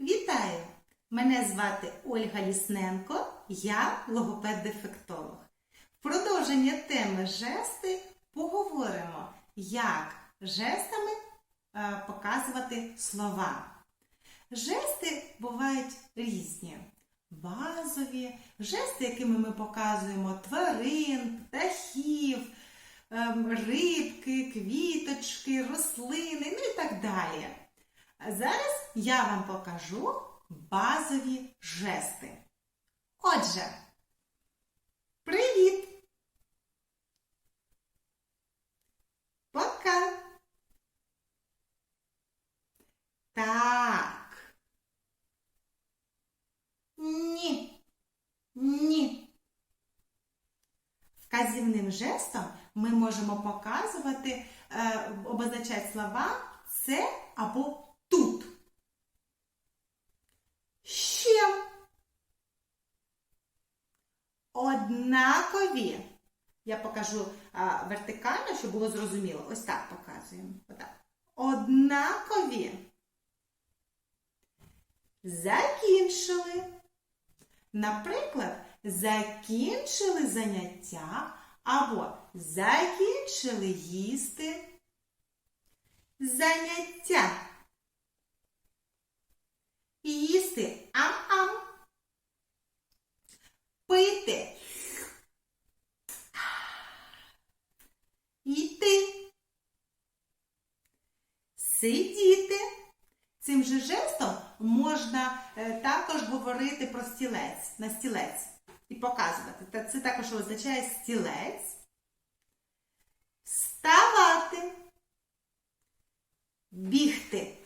Вітаю! Мене звати Ольга Лісненко, я логопед-дефектолог. В продовження теми жести поговоримо, як жестами е, показувати слова. Жести бувають різні. Базові, жести, якими ми показуємо тварин, птахів, ем, рибки, квіточки, рослини, ну і так далі. А зараз я вам покажу базові жести. Отже, привіт! Пока! Так. Ні. Ні. Вказівним жестом ми можемо показувати, е, обозначати слова це або тут. Ще. Однакові. Я покажу а, вертикально, щоб було зрозуміло. Ось так показуємо. Отак. Однакові. Закінчили. Наприклад, закінчили заняття або закінчили їсти. Заняття. Їсти ам-ам. Пити. Йти. Сидіти. Цим же жестом можна е, також говорити про стілець, на стілець і показувати. Це також означає стілець. Вставати. Бігти.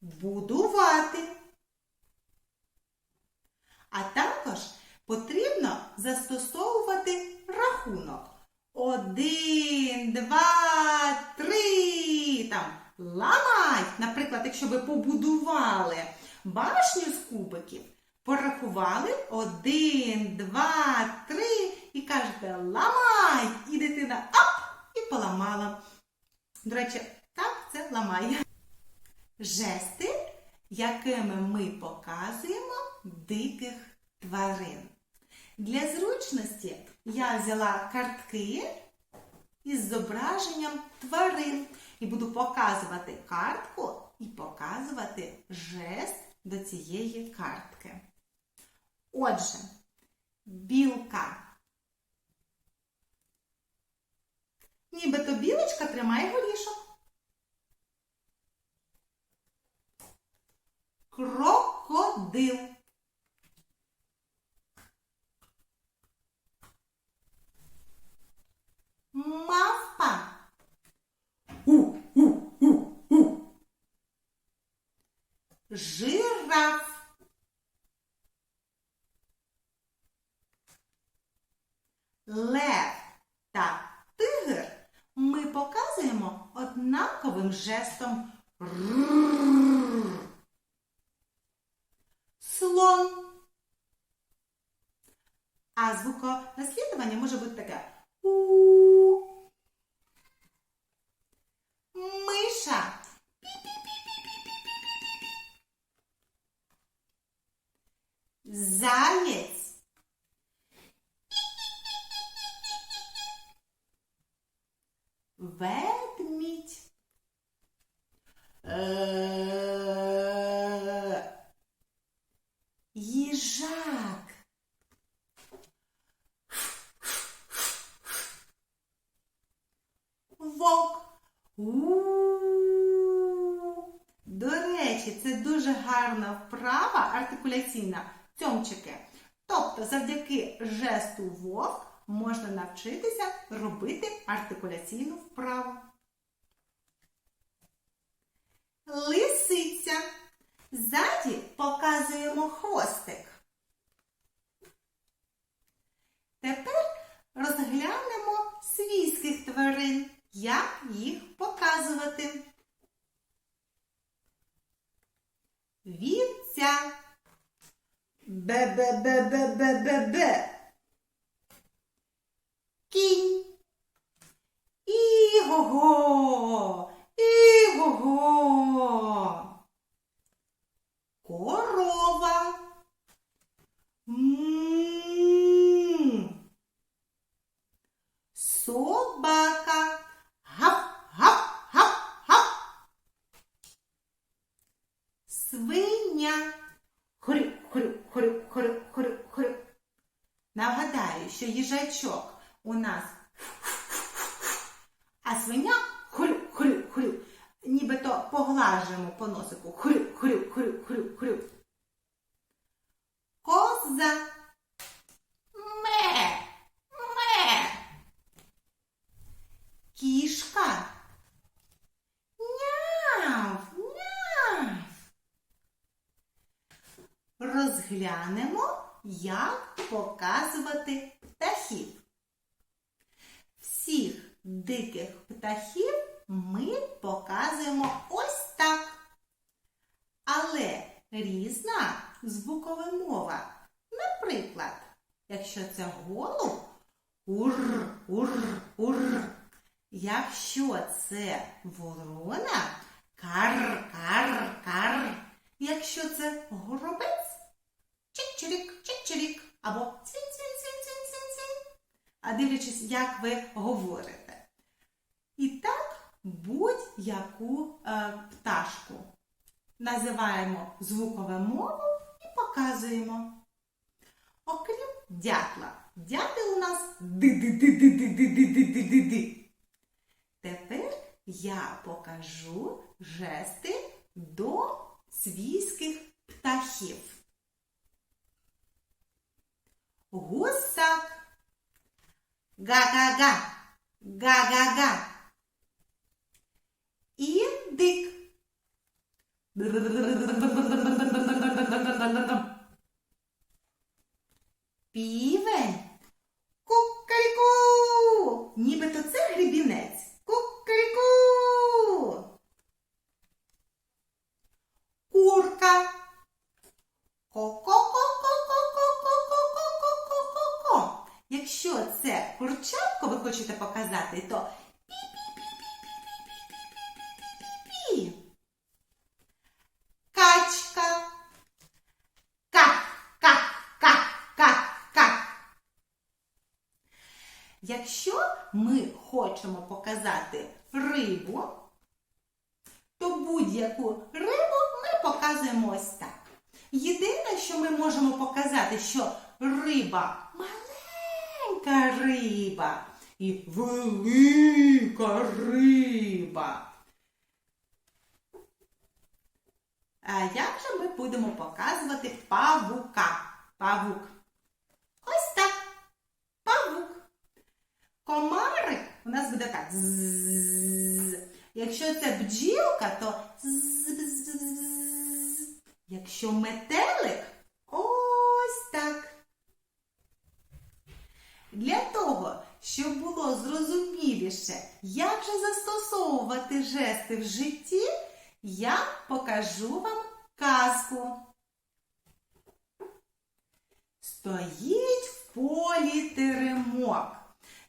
Будувати. А також потрібно застосовувати рахунок. Один, два, три. Там ламай. Наприклад, якщо ви побудували башню з кубиків, порахували один, два, три і кажете ламай. І дитина ап і поламала. До речі, так, це ламай. Жести, якими ми показуємо диких тварин. Для зручності я взяла картки із зображенням тварин і буду показувати картку і показувати жест до цієї картки. Отже, білка. Нібито білочка тримає горішок. Крокодил. Мавпа. У-у-у-у. Жираф. Лев та тигр ми показуємо однаковим жестом «рррр». слон. А звуконаслідування Е, Їжак. Вовк. У-у-у. До речі, це дуже гарна вправа артикуляційна. Цьомчики. Тобто, завдяки жесту вовк можна навчитися робити артикуляційну вправу. Лисиця. Ззаді показуємо хвостик. Тепер розглянемо свійських тварин. Як їх показувати? Вівця. Бе-бе-бе-бе-бе-бе-бе. М. Собака. Гап-гап-гап-гап. Свиня. Хрю-хрю-хрю-хрю-хрю-хрю. Нагадаю, що їжачок у нас, а свиня хрю-хрю-хрю. Нібито поглажуємо по носику хрю. Розглянемо, як показувати птахів. Всіх диких птахів ми показуємо ось так. Але різна звукова мова. Наприклад, якщо це голуб, ур, ур, ур. Якщо це ворона, кар, кар, кар. Якщо це горобець, чик-чирік, чик-чирік, або цвін-цвін-цвін-цвін-цвін. А дивлячись, як ви говорите. І так будь-яку е, пташку називаємо звукове мову і показуємо. Окрім дятла. Дятел у нас ди-ди-ди-ди-ди-ди-ди-ди-ди-ди. Тепер я покажу жести до свійських птахів. Га-га-га. Га-га-га. Індик. Півень. Кукаріку. Нібито це гребінець. Кукаріку. Курка. Ко-ко-ко-ко-ко-ко-ко-ко-ко-ко. Якщо це курчатко ви хочете показати, то пі-пі-пі-пі-пі-пі-пі-пі-пі. Качка. Ка, ка, ка, ка, ка. Якщо ми хочемо показати рибу, то будь-яку рибу ми показуємо ось так. Єдине, що ми можемо показати, що риба маленька риба і велика риба. А як же ми будемо показувати павука? Павук. Ось так. Павук. Комарик у нас буде так. Зззз. Якщо це бджілка, то зззз. Якщо метелик, ось так. Для того, щоб було зрозуміліше, як же застосовувати жести в житті, я покажу вам казку. Стоїть в полі теремок.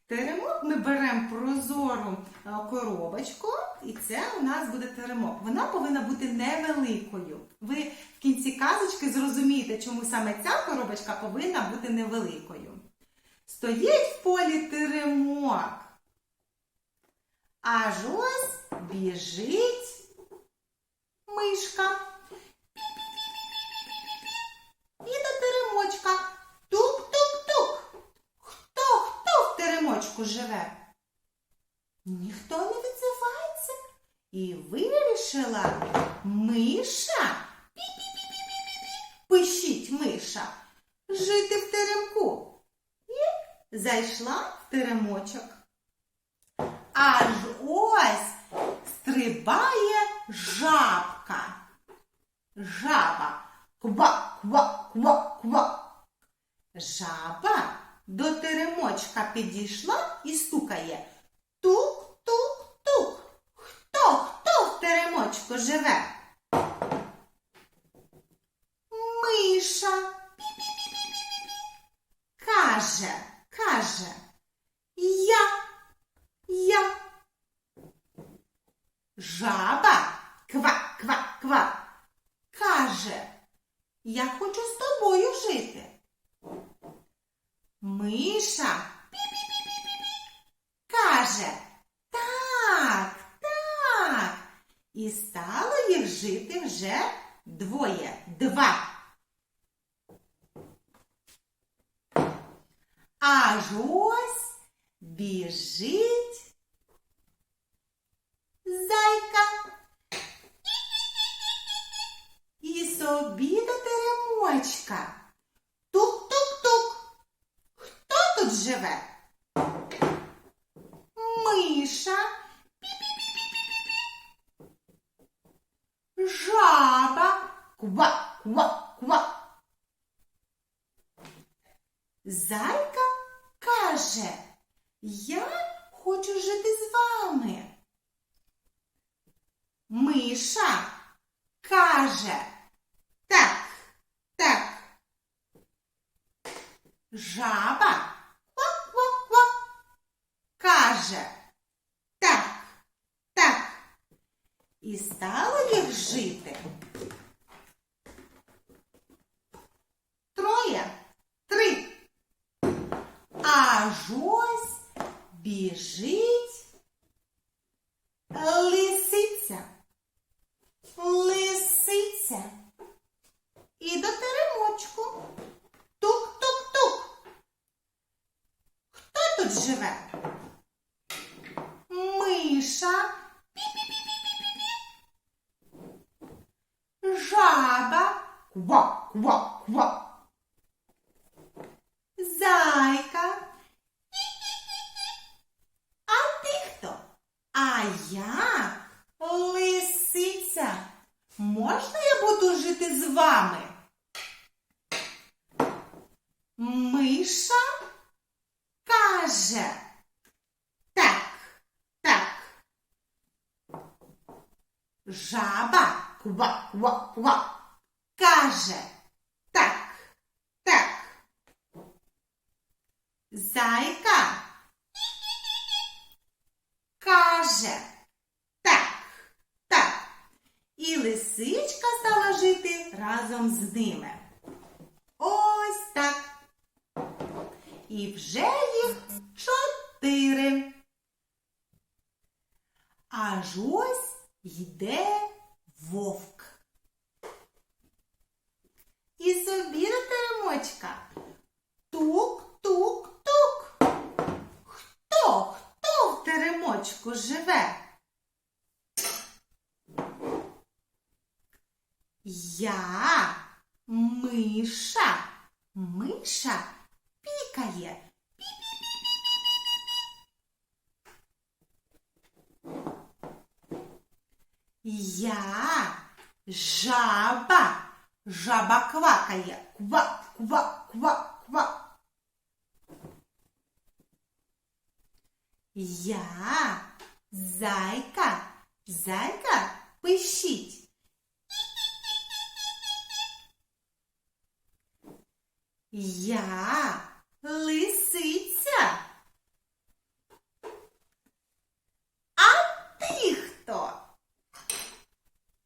Теремок ми беремо прозору е, коробочку, і це у нас буде теремок. Вона повинна бути невеликою. Ви в кінці казочки зрозумієте, чому саме ця коробочка повинна бути невеликою. Стоїть в полі теремок. Аж ось біжить мишка. І до теремочка. Тук-тук-тук. Хто хто в теремочку живе? Ніхто не відзивається. І вирішила миша. Пі-пі-пі-пі-пі-пі. Пишіть миша. Жити в теремку. Зайшла в теремочок. Аж ось стрибає жабка. Жаба. Ква, ква, ква, ква. Жаба до теремочка підійшла і стукає. Тук-тук-тук. Хто, хто в теремочку живе? Миша. Пі-пі-пі-пі-пі-пі. Каже, каже. Я, я. Жаба ква, ква, ква. Каже, я хочу з тобою жити. Миша пі-пі-пі-пі-пі-пі. Каже, так, так. І стало їх жити вже двоє, два. Аж ось біжить зайка. І собі до теремочка. Тук-тук-тук. Хто тут живе? Миша. Пі-пі-пі-пі-пі-пі. Жаба. Ква, ква, ква. Зайка каже, я хочу жити з вами. Миша каже, так, так. Жаба ква-ква-ква каже, так, так. І стало їх жити. Троє, три. Аж ось біжить лисиця. Лисиця. І до теремочку. Тук-тук-тук. Хто тут живе? Миша. Пі-пі-пі-пі-пі-пі. Жаба. Ква-ква-ква. Зайка. А ти хто? А я лисиця. Можна я буду жити з вами? Миша каже. Так, так. Жаба ква-ква-ква каже. Так, так. Зайка каже так, так. І лисичка стала жити разом з ними. Ось так. І вже їх чотири. Аж ось йде вовк. І собі до теремочка. Тук-тук-тук. Хто, хто в теремочку живе? Я миша. Миша пікає. Я жаба. Жаба квакає. Ква, ква, ква, ква. Я зайка. Зайка пишіть. Я лисиця. А ти хто?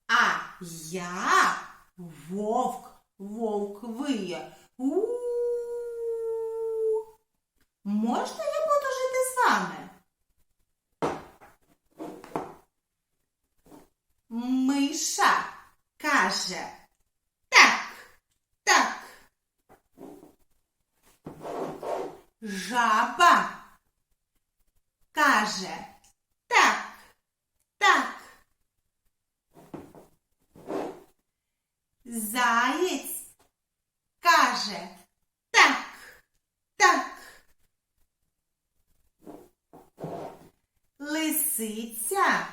А я вовк, вовк виє. У. Можна я буду жити з вами? Миша каже так, так. Жаба каже так, так. Заєць каже так, так. Лисиця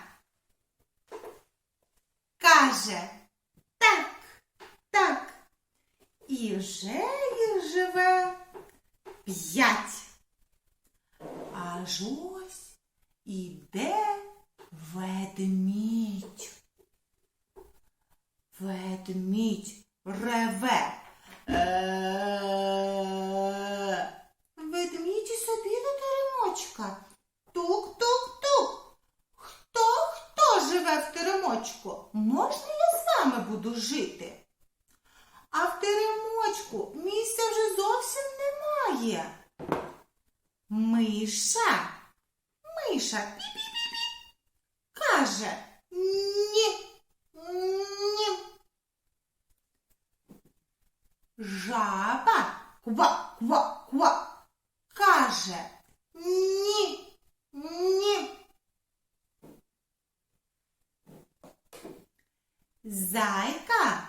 каже так, так. І вже їх живе п'ять. Аж ось іде ведмідь. Ведмідь реве. Е-е-е. Ведмідь і собі до теремочка. Тук-тук-тук. Хто хто живе в теремочку? Можна я з вами буду жити? А в теремочку місця вже зовсім немає. Миша, миша, пі-пі-пі-пі, каже ні, ні. Жаба ква, ква, ква. Каже ні, ні. Зайка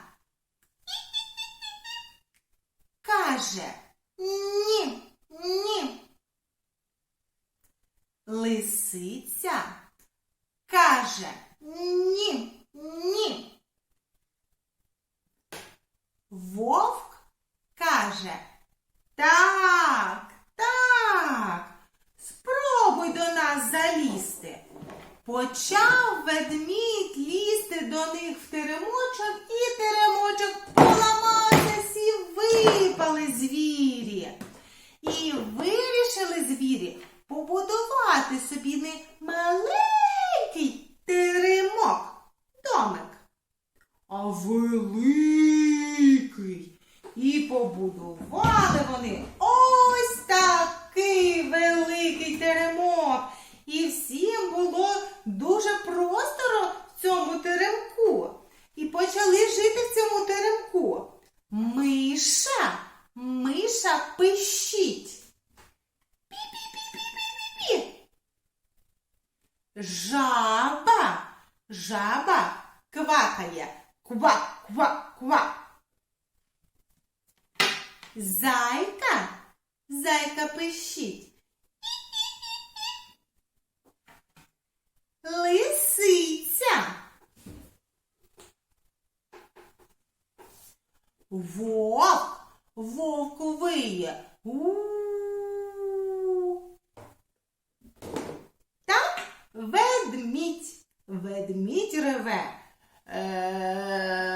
каже ні, ні. Лисиця каже ні, ні. Вовк каже так, так. Спробуй до нас залізти. Почав ведмідь лізти до них в теремочок, і теремочок поламався, всі випали звірі. І вирішили звірі побудувати собі не маленький теремок, домик, а великий. І побудували вони ось такий великий теремок. І всім було дуже просторо в цьому теремку. І почали жити в цьому теремку. Миша, миша пищить. Пі-пі-пі-пі-пі-пі. Жаба, жаба квакає. Ква, ква, ква. Зайка, зайка пищить. Лисиця. Вовк, вовк виє. У-у-у. Так, ведмідь, ведмідь реве. Е-е-е.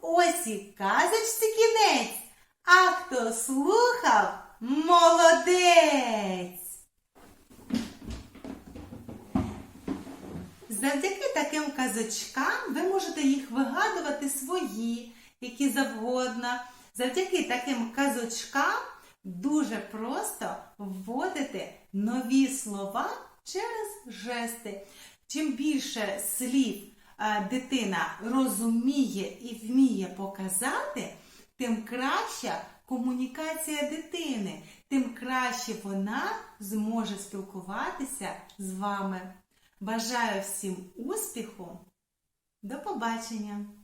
Ось і казочці кінець. А хто слухав, молодець. Завдяки таким казочкам ви можете їх вигадувати свої, які завгодно. Завдяки таким казочкам дуже просто вводити нові слова через жести. Чим більше слів е, дитина розуміє і вміє показати, тим краща комунікація дитини, тим краще вона зможе спілкуватися з вами. Бажаю всім успіху. До побачення!